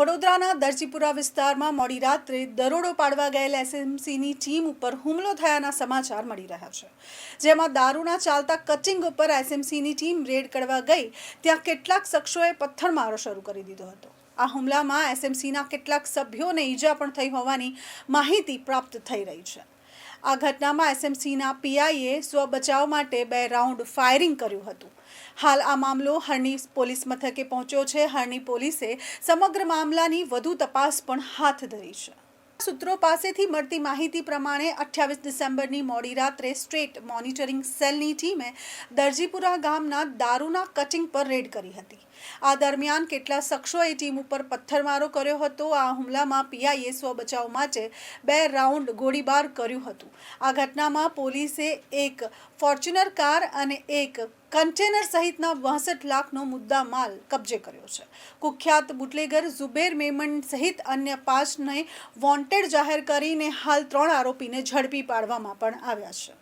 વડોદરાના દરજીપુરા વિસ્તારમાં મોડી રાત્રે દરોડો પાડવા ગયેલ એસએમસીની ટીમ ઉપર હુમલો થયાના સમાચાર મળી રહ્યા છે. જેમાં દારૂના ચાલતા કચિંગ ઉપર એસએમસીની ટીમ રેડ કરવા ગઈ. ત્યાં કેટલાક શખ્સોએ પથ્થરમારો શરૂ કરી દીધો હતો. આ હુમલામાં એસએમસીના કેટલાક સભ્યોને ઈજા પણ થઈ હોવાની માહિતી પ્રાપ્ત થઈ રહી છે. આ ઘટનામાં એસએમસીના પીઆઈએ સ્વ બચાવ માટે બે રાઉન્ડ ફાયરિંગ કર્યું હતું. હાલ આ મામલો હરણી પોલીસ મથકે પહોંચ્યો છે. હરણી પોલીસે સમગ્ર મામલાની વધુ તપાસ પણ હાથ ધરી છે. સૂત્રો પાસેથી મળતી માહિતી પ્રમાણે અઠ્યાવીસ ડિસેમ્બરની મોડી રાત્રે સ્ટ્રેટ મોનિટરિંગ સેલની ટીમે દરજીપુરા ગામના દારૂના કટિંગ પર રેડ કરી હતી. આ દરમિયાન કેટલા શખ્સોએ ટીમ ઉપર પથ્થરમારો કર્યો હતો. આ હુમલામાં પીઆઈએ સ્વ બચાવ માટે બે રાઉન્ડ ગોળીબાર કર્યું હતું. આ ઘટનામાં પોલીસે એક ફોર્ચ્યુનર કાર અને એક કન્ટેનર સહિતના બાસઠ લાખનો મુદ્દા માલ કબજે કર્યો છે. કુખ્યાત બુટલેગર ઝુબેર મેમન સહિત અન્ય પાંચને વોન્ટેડ જાહેર કરીને હાલ ત્રણ આરોપીને ઝડપી પાડવામાં પણ આવ્યા છે.